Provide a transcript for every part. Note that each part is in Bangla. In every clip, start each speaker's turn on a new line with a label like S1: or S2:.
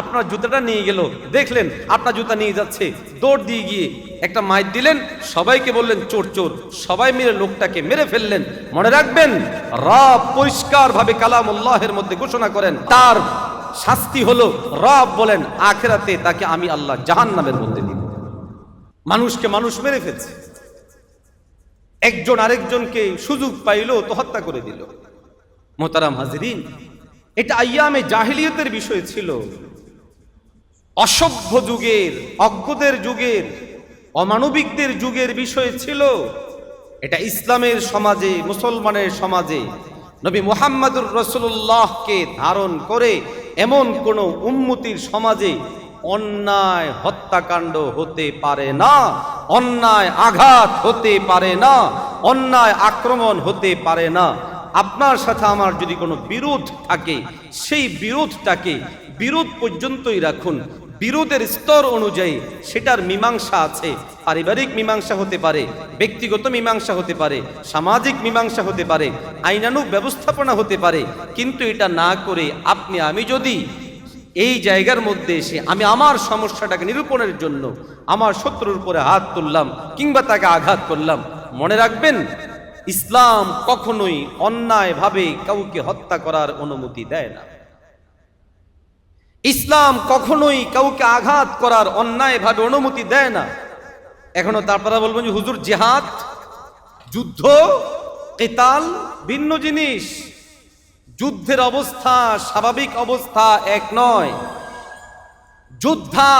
S1: আপনার জুতাটা নিয়ে গেল। দেখলেন আপনার জুতা নিয়ে যাচ্ছে। দৌড় দিয়ে গিয়ে একটা মাইর দিলেন। সবাইকে বললেন, চোর চোর। সবাই মিলে লোকটাকে মেরে ফেললেন। মনে রাখবেন, রব পরিষ্কার ভাবে কালাম উল্লাহের মধ্যে ঘোষণা করেন। তার শাস্তি হলো, রব বলেন, আখেরাতে তাকে আমি আল্লাহ জাহান নামের মধ্যে দিব। মানুষকে মানুষ মেরে ফেলছে। একজন আরেকজনকে সুযোগ পাইল, তো হত্যা করে দিল। মোতারাম হাজিরিন, এটা আইয়ামে জাহিলিয়তের বিষয় ছিল। অসভ্য যুগের, অজ্ঞদের যুগের, অমানবিকদের যুগের বিষয় ছিল। এটা ইসলামের সমাজে, মুসলমানের সমাজে নবী মোহাম্মদুর রসুল্লাহকে ধারণ করে এমন কোন উন্মতির সমাজে অন্যায় হত্যাকাণ্ড হতে পারে না, অন্যায় আঘাত হতে পারে না, অন্যায় আক্রমণ হতে পারে না। আপনার সাথে আমার যদি কোনো বিরোধ থাকে, সেই বিরোধটাকে বিরোধ পর্যন্তই রাখুন। বিরোধের স্তর অনুযায়ী সেটার মীমাংসা আছে। পারিবারিক মীমাংসা হতে পারে, ব্যক্তিগত মীমাংসা হতে পারে, সামাজিক মীমাংসা হতে পারে আইনানুক ব্যবস্থাপনা হতে পারে। কিন্তু এটা না করে আপনি, আমি যদি এই জায়গার মধ্যে এসে আমি আমার সমস্যাটাকে নিরূপণের জন্য আমার শত্রুর উপরে হাত তুললাম কিংবা তাকে আঘাত করলাম, মনে রাখবেন, ইসলাম কখনোই অন্যায়ভাবে কাউকে হত্যা করার অনুমতি দেয় না। ইসলাম কখনোই কাউকে আঘাত করার অন্যায়ভাবে অনুমতি দেয় না। এখনও তারপরে বলবেন যে হুজুর জেহাদ, যুদ্ধ, কেতাল, ভিন্ন জিনিস, যুদ্ধের অবস্থা স্বাভাবিক অবস্থা এক নয়। যোদ্ধা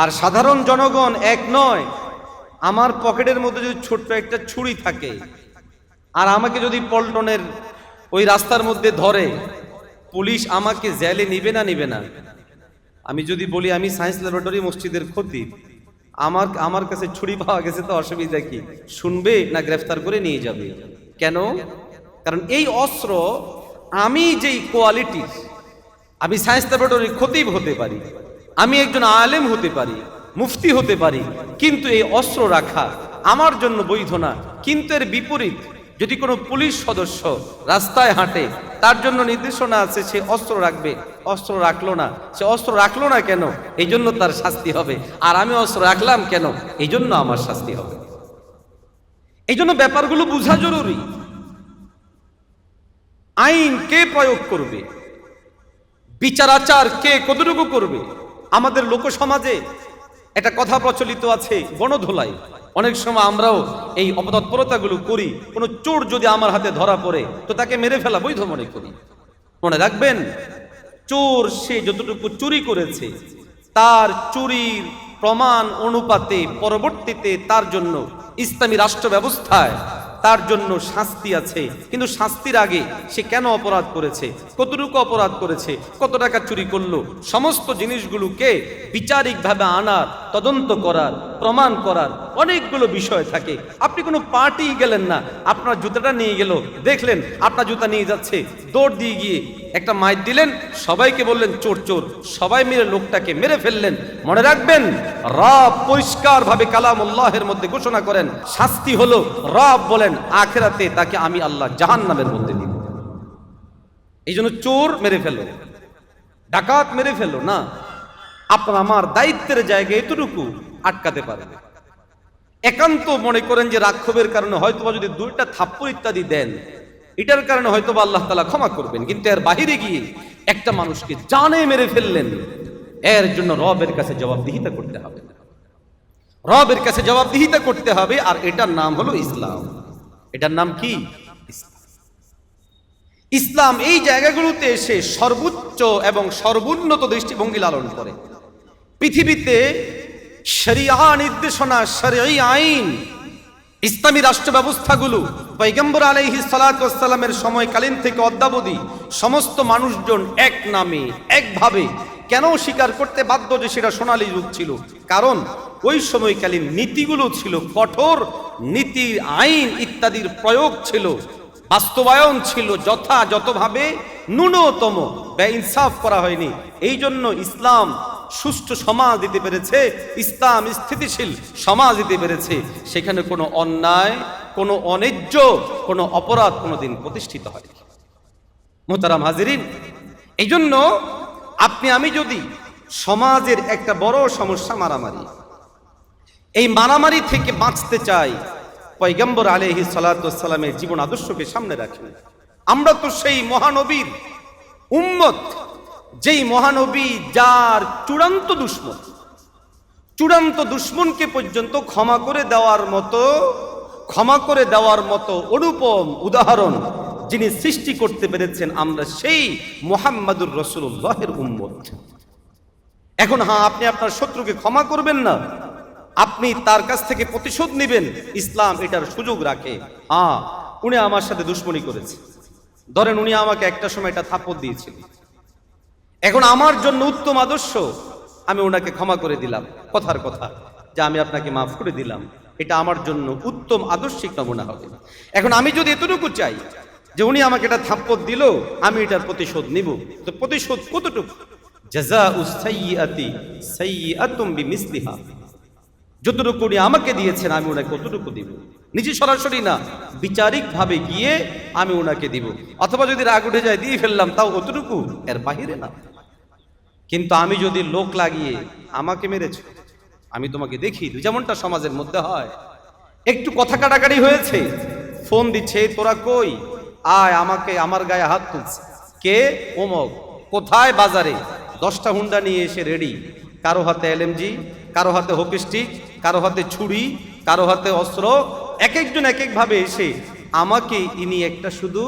S1: আর সাধারণ জনগণ এক নয়। আমার পকেটের মধ্যে যদি ছোট্ট একটা ছুরি থাকে, আর আমাকে যদি পল্টনের ওই রাস্তার মধ্যে ধরে পুলিশ আমাকে জেলে নিবে না নিবে না? আমি যদি বলি, আমি সায়েন্স ল্যাবরেটরি মসজিদের ক্ষতি, আমার আমার কাছে ছুরি পাওয়া গেছে, তো অসুবিধা কি? শুনবে না গ্রেফতার করে নিয়ে যাবে? কেন? কারণ এই অস্ত্র আমি যেই কোয়ালিটির আমি সায়েন্স ল্যাবরেটরির খতিব হতে পারি, আমি একজন আলেম হতে পারি, মুফতি হতে পারি, কিন্তু এই অস্ত্র রাখা আমার জন্য বৈধ না। কিন্তু এর বিপরীত যদি কোনো পুলিশ সদস্য রাস্তায় হাঁটে, তার জন্য নির্দেশনা আছে, সে অস্ত্র রাখবে। অস্ত্র রাখল না। সে অস্ত্র রাখল না কেন? এই জন্য তার শাস্তি হবে। আর আমি অস্ত্র রাখলাম কেন? এই জন্য আমার শাস্তি হবে। এই জন্য ব্যাপারগুলো বোঝা জরুরি। আইন কে প্রয়োগ করবে? বিচার আচার কে কতটুকু করবে? আমাদের লোক সমাজে একটা কথা প্রচলিত আছে, গণধোলাই। অনেক সময় আমরাও এই অপতৎপরতাগুলো করি। কোনো চোর যদি আমার হাতে ধরা পড়ে, তো তাকে মেরে ফেলা বৈধ মনে করি। মনে রাখবেন, চোর সে যতটুকু চুরি করেছে, তার চুরির প্রমাণ অনুপাতে পরবর্তীতে তার জন্য ইসলামী রাষ্ট্র ব্যবস্থায় তার জন্য শাস্তি আছে। কিন্তু শাস্তির আগে সে কেন অপরাধ করেছে? কতটুকু অপরাধ করেছে? কত টাকা চুরি করল? সমস্ত জিনিসগুলোকে বিচারিকভাবে আনার, তদন্ত করার, প্রমাণ করার অনেকগুলো বিষয় থাকে। আপনি কোনো পার্টি গেলেন না। আপনার জুতাটা নিয়ে গেল। দেখলেন, আপনার জুতা নিয়ে যাচ্ছে। দৌড় দিয়ে গিয়ে একটা মাইর দিলেন, সবাইকে বললেন, চোর চোর। সবাই মিলে লোকটাকে মেরে ফেললেন। মনে রাখবেন, রব পরিষ্কার ভাবে কালাম উল্লাহের মধ্যে ঘোষণা করেন, শাস্তি হলো রব বলেন, আখেরাতে তাকে আমি আল্লাহ জাহান নামের মধ্যে দিব। এই জন্য চোর মেরে ফেলো ডাকাত মেরে ফেলো না। আপনার আমার দায়িত্বের জায়গায় এতটুকু আটকাতে পারে। একান্ত মনে করেন যে রাক্ষবের কারণে হয়তোবা যদি দুইটা থাপ্পড় ইত্যাদি দেন এটার কারণে হয়তোবা আল্লাহ তালা ক্ষমা করবেন, কিন্তু এর বাহিরে গিয়ে একটা মানুষকে জানে মেরে ফেললেন, এর জন্য রবের কাছে জবাবদিহিতা করতে হবে। রবের কাছে জবাবদিহিতা করতে হবে, আর এটার নাম হলো ইসলাম। এটার নাম কি? ইসলাম। এই জায়গাগুলোতে এসে সর্বোচ্চ এবং সর্বোন্নত দৃষ্টিভঙ্গি লালন করে। পৃথিবীতে শরিয়া নির্দেশনা শরিয়াই আইন ইসলামী রাষ্ট্র ব্যবস্থাগুলো পৈগম্বর আলাইহি সালাতামের সময়কালীন থেকে অদ্যাবধি সমস্ত মানুষজন এক নামে, একভাবে কেন স্বীকার করতে বাধ্য যে সেটা সোনালী যুগ ছিল? কারণ ওই সময়কালীন নীতিগুলো ছিল কঠোর, নীতির আইন ইত্যাদির প্রয়োগ ছিল, বাস্তবায়ন ছিল যথাযথভাবে, ন্যূনতম ইনসাফ করা হয়নি। এই জন্য ইসলাম সুষ্ঠু সমাজ দিতে পেরেছে, ইসলাম স্থিতিশীল সমাজ দিতে পেরেছে, সেখানে কোনো অন্যায়, কোনো অন্যায্য কোনো অপরাধ কোনোদিন প্রতিষ্ঠিত হয় মোতারাম হাজিরিন এই জন্য আপনি, আমি যদি সমাজের একটা বড় সমস্যা মারামারি, এই মারামারি থেকে বাঁচতে চাই, পয়গম্বর আলহি সালাতামের জীবন আদর্শকে সামনে রাখেন আমরা তো সেই মহানবীর উম্মত যেই মহানবী, যার চূড়ান্ত দুশ্মন, চূড়ান্ত দুশ্মনকে পর্যন্ত ক্ষমা করে দেওয়ার মতো, ক্ষমা করে দেওয়ার মতো অনুপম উদাহরণ যিনি সৃষ্টি করতে পেরেছেন আমরা সেই মোহাম্মদুর রসুল্লাহের উম্মত। এখন হ্যাঁ আপনি আপনার শত্রুকে ক্ষমা করবেন না, আপনি তার কাছ থেকে প্রতিশোধ নেবেন, ইসলাম এটার সুযোগ রাখে। হ্যাঁ উনি আমার সাথে দুশ্মনী করেছে। ধরেন উনি আমাকে একটা সময় এটা থাপ্পড় দিয়েছিলেন এখন আমার জন্য উত্তম আদর্শ, আমি ওনাকে ক্ষমা করে দিলাম। কথার কথা, যে আমি আপনাকে মাফ করে দিলাম। এটা আমার জন্য উত্তম আদর্শিক নমুনা হবে। এখন আমি যদি এতটুকু চাই যে উনি আমাকে এটা থাপ্পড় দিল, আমি এটার প্রতিশোধ নিব। তো প্রতিশোধ কতটুকু? জাজা যতটুকু উনি আমাকে দিয়েছেন, আমি ওনাকে কতটুকু দিব। নিজে সরাসরি না বিচারিক ভাবে গিয়ে আমি ওনাকে দিব। অথবা যদি রাগ উঠে যায়, দিয়ে ফেললাম, তাও অতটুকু, এর বাহিরে না। কিন্তু আমি যদি লোক লাগিয়ে আমাকে মেরেছ, আমি তোমাকে দেখি যেমনটা সমাজের মধ্যে হয়। একটু কথা কাটাকাটি হয়েছে। ফোন দিচ্ছে, তোরা কই? আয়, আমাকে, আমার গায়ে হাত তুলছে। কে? ওমক কোথায় বাজারে? দশটা হুন্ডা নিয়ে এসে রেডি কারও হাতে এলএমজি কারও হাতে হকি স্টিক কারও হাতে ছুরি, কারও হাতে অস্ত্র। এক একজন এক এক ভাবে এসে, আমাকে ইনি একটা শুধু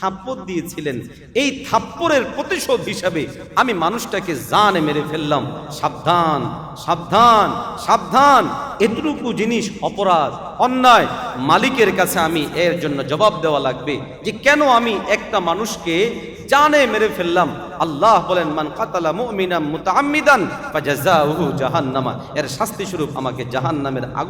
S1: থাপ্পড় দিয়েছিলেন। এই থাপ্পড়ের প্রতিশোধ হিসাবে আমি মানুষটাকে জানে মেরে ফেললাম। সাবধান সাবধান সাবধান। এতটুকু জিনিস অপরাধ, অন্যায়। মালিকের কাছে আমি এর জন্য জবাব দেওয়া লাগবে যে কেন আমি একটা মানুষকে জানে মেরে ফেললাম? আল্লাহ বলেন, মান কাতালা মুমিনাম মুতাআম্মিদান ফাজাযাউহু জাহান্নামা। এর শাস্তি স্বরূপ আমাকে জাহান্নামের আগুন